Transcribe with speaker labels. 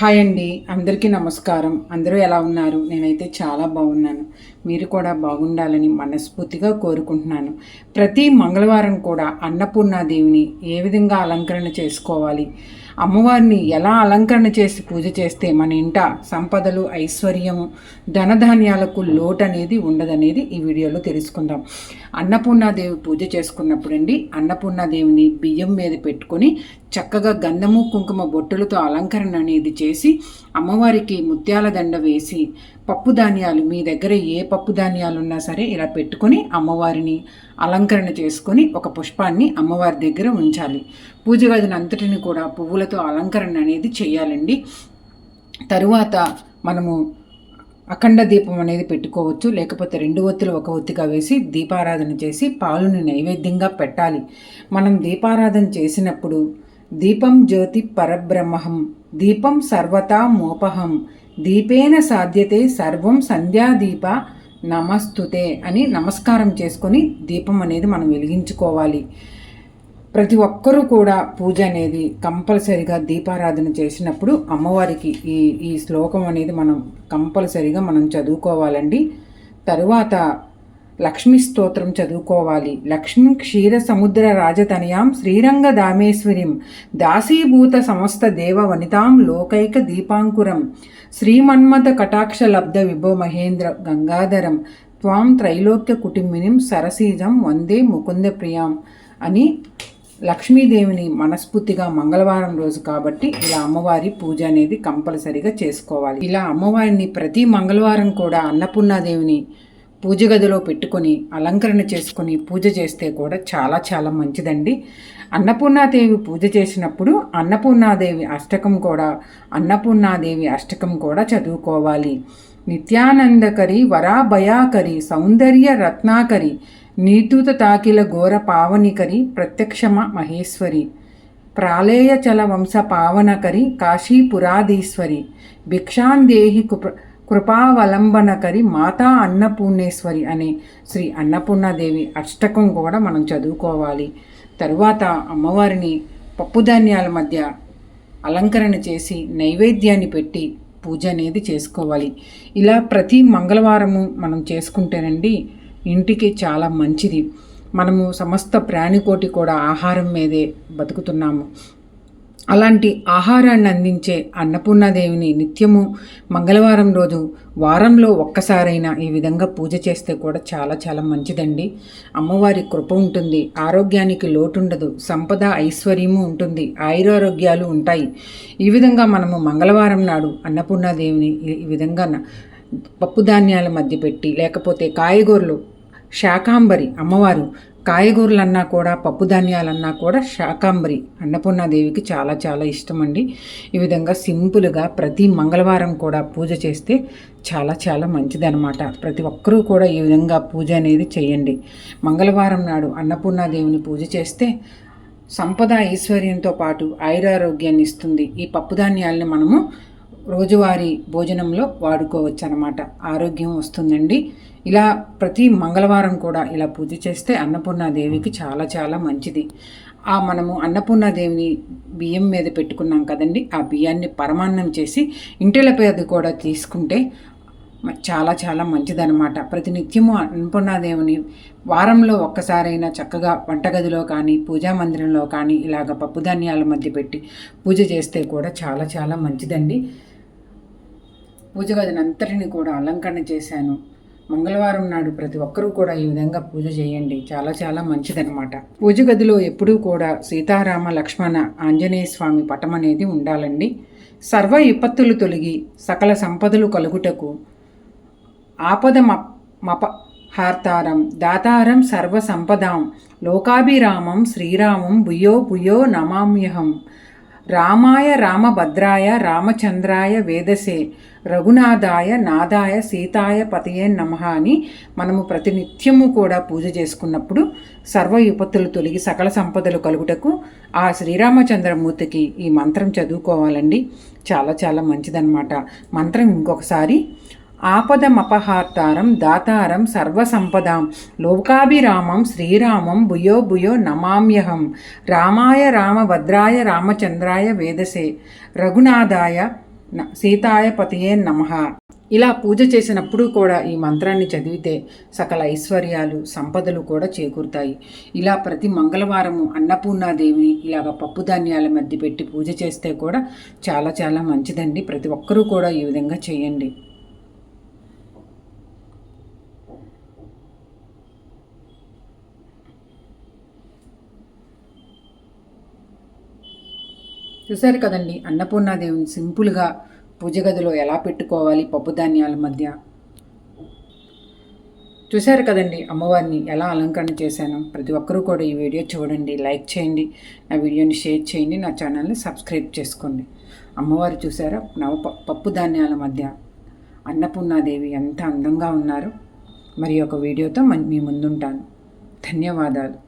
Speaker 1: Hi అండి. అందరికీ నమస్కారం. అందరూ ఎలా ఉన్నారు? నేనైతే చాలా బాగున్నాను. మీరు కూడా బాగుండాలని మనస్ఫూర్తిగా కోరుకుంటున్నాను. ప్రతి మంగళవారం కూడా అన్నపూర్ణాదేవిని ఏ విధంగా అలంకరణ చేసుకోవాలి? అమ్మవారిని ఎలా అలంకరణ చేసి పూజ చేస్తే మన ఇంట సంపదలు ఐశ్వర్యము ధనధాన్యాలకు లోటు అనేది ఉండదనేది ఈ వీడియోలో తెలుసుకుందాం. అన్నపూర్ణాదేవి పూజ చేసుకున్నప్పుడు అండి అన్నపూర్ణాదేవిని బియ్యం మీద పెట్టుకొని చక్కగా గంధము కుంకుమ బొట్టులతో అలంకరణ అనేది చేసి అమ్మవారికి ముత్యాల దండ వేసి పప్పు ధాన్యాలు మీ దగ్గర ఏ పప్పు ధాన్యాలు ఉన్నా సరే ఇలా పెట్టుకొని అమ్మవారిని అలంకరణ చేసుకొని ఒక పుష్పాన్ని అమ్మవారి దగ్గర ఉంచాలి. పూజ గదిని అంతటిని కూడా పువ్వులతో అలంకరణ అనేది చేయాలండి. తరువాత మనము అఖండ దీపం అనేది పెట్టుకోవచ్చు. లేకపోతే రెండు ఒత్తులు ఒక ఒత్తిగా వేసి దీపారాధన చేసి పాలుని నైవేద్యంగా పెట్టాలి. మనం దీపారాధన చేసినప్పుడు దీపం జ్యోతి పరబ్రహ్మహం దీపం సర్వతా మోపహం దీపేన సాధ్యతే సర్వం సంధ్యాదీప నమస్తుతే అని నమస్కారం చేసుకొని దీపం అనేది మనం వెలిగించుకోవాలి. ప్రతి ఒక్కరూ కూడా పూజ అనేది కంపల్సరిగా దీపారాధన చేసినప్పుడు అమ్మవారికి ఈ ఈ శ్లోకం అనేది మనం కంపల్సరిగా మనం చదువుకోవాలండి. తరువాత లక్ష్మీ స్తోత్రం చదువుకోవాలి. లక్ష్మీ క్షీర సముద్ర రాజతనయాం శ్రీరంగ దామేశ్వరిం దాసీభూత సమస్త దేవ వనితాం లోకైక దీపాంకురం శ్రీమన్మథ కటాక్ష లబ్ధ విభో మహేంద్ర గంగాధరం త్వాం త్రైలోక్య కుటుంబినిం సరసీజం వందే ముకుంద ప్రియాం అని లక్ష్మీదేవిని మనస్ఫూర్తిగా మంగళవారం రోజు కాబట్టి ఇలా అమ్మవారి పూజ అనేది కంపల్సరిగా చేసుకోవాలి. ఇలా అమ్మవారిని ప్రతి మంగళవారం కూడా అన్నపూర్ణాదేవిని పూజ గదిలో పెట్టుకొని అలంకరణ చేసుకొని పూజ చేస్తే కూడా చాలా చాలా మంచిదండి. అన్నపూర్ణాదేవి పూజ చేసినప్పుడు అన్నపూర్ణాదేవి అష్టకం కూడా అన్నపూర్ణాదేవి అష్టకం కూడా చదువుకోవాలి. నిత్యానందకరి వరాభయాకరి సౌందర్య రత్నాకరి నీతూత తాకిల ఘోర పావనికరి ప్రత్యక్షమ మహేశ్వరి ప్రాళేయచల వంశ పావనకరి కాశీపురాధీశ్వరి భిక్షాందేహి కుప్ర కృపావలంబనకరి మాతా అన్నపూర్ణేశ్వరి అనే శ్రీ అన్నపూర్ణాదేవి అష్టకం కూడా మనం చదువుకోవాలి. తరువాత అమ్మవారిని పప్పుధాన్యాల మధ్య అలంకరణ చేసి నైవేద్యాన్ని పెట్టి పూజ అనేది చేసుకోవాలి. ఇలా ప్రతి మంగళవారము మనం చేసుకుంటేనండి ఇంటికి చాలా మంచిది. మనము సమస్త ప్రాణికోటి కూడా ఆహారం మీదే బతుకుతున్నాము. అలాంటి ఆహారాన్ని అందించే అన్నపూర్ణాదేవిని నిత్యము మంగళవారం రోజు వారంలో ఒక్కసారైనా ఈ విధంగా పూజ చేస్తే కూడా చాలా చాలా మంచిదండి. అమ్మవారి కృప ఉంటుంది ఆరోగ్యానికి లోటుండదు సంపద ఐశ్వర్యము ఉంటుంది ఆయురారోగ్యాలు ఉంటాయి. ఈ విధంగా మనము మంగళవారం నాడు అన్నపూర్ణాదేవిని ఈ విధంగా పప్పు ధాన్యాల మధ్య పెట్టి లేకపోతే కాయగూరలు శాకాంబరి అమ్మవారు కాయగూరలన్నా కూడా పప్పు ధాన్యాలన్నా కూడా శాకాంబరి అన్నపూర్ణాదేవికి చాలా చాలా ఇష్టం అండి ఈ విధంగా సింపుల్గా ప్రతి మంగళవారం కూడా పూజ చేస్తే చాలా చాలా మంచిదనమాట ప్రతి ఒక్కరూ కూడా ఈ విధంగా పూజ అనేది చేయండి. మంగళవారం నాడు అన్నపూర్ణాదేవిని పూజ చేస్తే సంపద ఐశ్వర్యంతో పాటు ఆయురారోగ్యాన్ని ఇస్తుంది. ఈ పప్పు ధాన్యాలని మనము రోజువారీ భోజనంలో వాడుకోవచ్చు అనమాట ఆరోగ్యం వస్తుందండి. ఇలా ప్రతి మంగళవారం కూడా ఇలా పూజ చేస్తే అన్నపూర్ణాదేవికి చాలా చాలా మంచిది. ఆ మనము అన్నపూర్ణాదేవిని బియ్యం మీద పెట్టుకున్నాం కదండి. ఆ బియ్యాన్ని పరమాన్నం చేసి ఇంటిల పేద కూడా తీసుకుంటే చాలా చాలా మంచిదనమాట ప్రతినిత్యము అన్నపూర్ణాదేవిని వారంలో ఒక్కసారైనా చక్కగా వంటగదిలో కానీ పూజా మందిరంలో కానీ ఇలాగ పప్పుధాన్యాల మధ్య పెట్టి పూజ చేస్తే కూడా చాలా చాలా మంచిదండి. పూజ గదినంతటిని కూడా అలంకరణ చేశాను. మంగళవారం నాడు ప్రతి ఒక్కరూ కూడా ఈ విధంగా పూజ చేయండి. చాలా చాలా మంచిదనమాట పూజ గదిలో ఎప్పుడూ కూడా సీతారామ లక్ష్మణ ఆంజనేయ స్వామి పటం అనేది ఉండాలండి. సర్వ విపత్తులు తొలగి సకల సంపదలు కలుగుటకు ఆపద మప హార్తారం దాతారం సర్వ సంపదాం. లోకాభిరామం శ్రీరామం భుయో భుయో నమామ్యహం. రామాయ రామభద్రాయ రామచంద్రాయ వేదసే రఘునాథాయ నాదాయ సీతాయ పతయే నమ అని మనము ప్రతినిత్యము కూడా పూజ చేసుకున్నప్పుడు సర్వ విపత్తులు తొలగి సకల సంపదలు కలుగుటకు ఆ శ్రీరామచంద్రమూర్తికి ఈ మంత్రం చదువుకోవాలండి. చాలా చాలా మంచిదన్నమాట. మంత్రం ఇంకొకసారి ఆపదమపహార్తారం దాతారం సర్వసంపదాం. లోకాభిరామం శ్రీరామం భుయో భుయో నమామ్యహం. రామాయ రామభద్రాయ రామచంద్రాయ వేదసే. రఘునాథాయ న- సీతాయ పతియే నమ. ఇలా పూజ చేసినప్పుడు కూడా ఈ మంత్రాన్ని చదివితే సకల ఐశ్వర్యాలు సంపదలు కూడా చేకూరుతాయి. ఇలా ప్రతి మంగళవారము అన్నపూర్ణాదేవిని ఇలాగ పప్పు ధాన్యాల మధ్య పెట్టి పూజ చేస్తే కూడా చాలా చాలా మంచిదండి. ప్రతి ఒక్కరూ కూడా ఈ విధంగా చేయండి. చూశారు కదండి అన్నపూర్ణాదేవిని సింపుల్గా పూజ గదిలో ఎలా పెట్టుకోవాలి పప్పు ధాన్యాల మధ్య? చూశారు కదండి అమ్మవారిని ఎలా అలంకరణ చేశాను? ప్రతి ఒక్కరూ కూడా ఈ వీడియో చూడండి లైక్ చేయండి నా వీడియోని షేర్ చేయండి నా ఛానల్ని సబ్స్క్రైబ్ చేసుకోండి. అమ్మవారు చూసారా నవ ప- పప్పు ధాన్యాల మధ్య అన్నపూర్ణాదేవి ఎంత అందంగా ఉన్నారు? మరి ఒక వీడియోతో మీ ముందుంటాను. ధన్యవాదాలు.